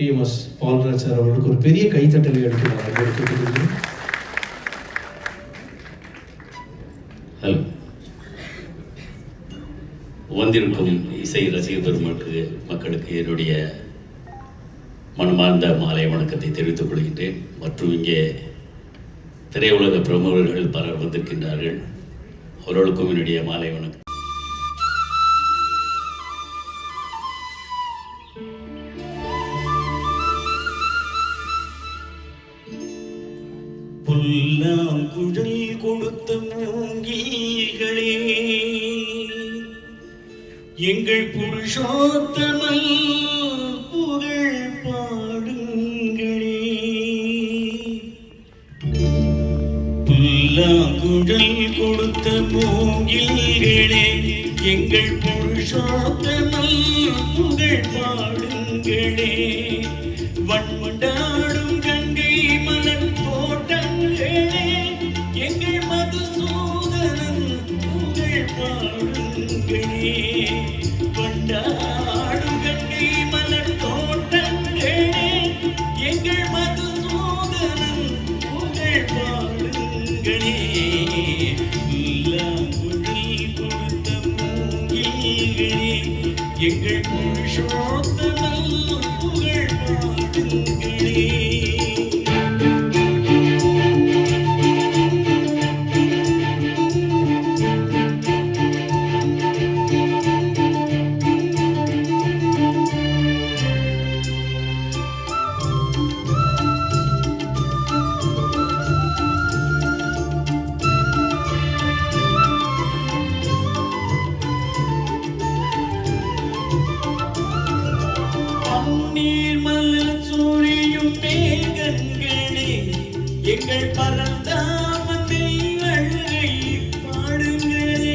TMS Palraj sir அவர்களுக்கு ஒரு பெரிய கைத்தட்டலை எடுக்கிறார். ஹலோ வந்திருக்கும் இசை ரசிக பெருமக்களுக்கு மக்களுக்கு என்னுடைய மனமார்ந்த மாலை வணக்கத்தை தெரிவித்துக் கொள்கின்றேன். மற்றும் இங்கே திரையுலக பிரமுகர்கள் பலர் வந்திருக்கின்றார்கள். அவர்களுக்கும் என்னுடைய மாலை வணக்கம். புல்லாம் குழல் கொடுத்த மூங்கில்களே. எங்கள் புருஷோத்தமல் புகழ் பாடுங்களே. புல்லாங்குழல் கொடுத்த மூங்கில்களே எங்கள் புருஷோத்தமல் புகழ் பாடுங்களே. எங்கள் மதுசூதனன் புகழ் புருஷோத்தமல் புகழ் பாடுங்கள். பன்னீர் மலர் சூழியும் மேகங்களே எங்கள் பரந்தாமத்தை அழகை பாடுங்களே.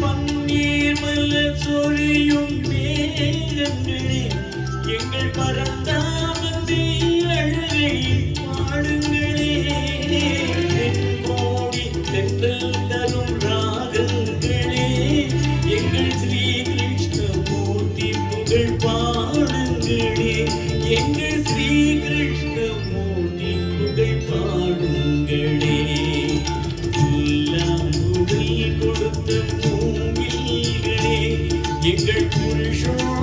பன்னீர் மலர் சூழியும் மேகங்களே எங்கள் பரந்தாமத்தை எங்கள் புருஷோத்தமல்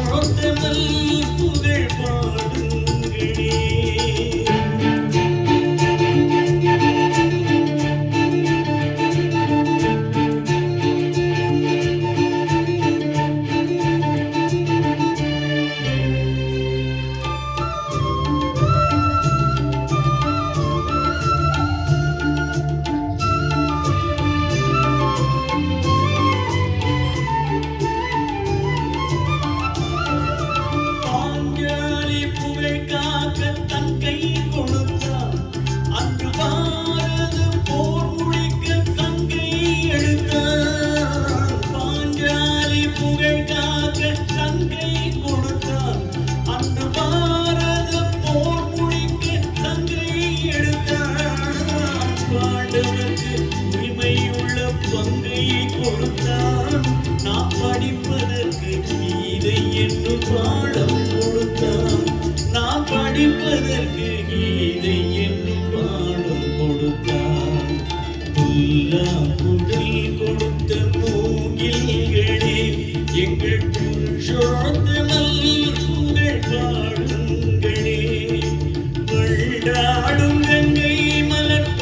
புருஷோத்தமல் புகழ் பாஞ்சாலி புகழ் காக்க அன்று பாரத போர் முடிக்க சங்கை எடுத்தார். பாண்டவருக்கு உரிமையுள்ள பங்கை கொடுத்தார். நாற்பது என்று பாடம் கொடுத்தான் நான் படிப்பதற்கு புல்லாங்குழல் கொடுத்த மூங்கில்களே எங்கள் புருஷோத்த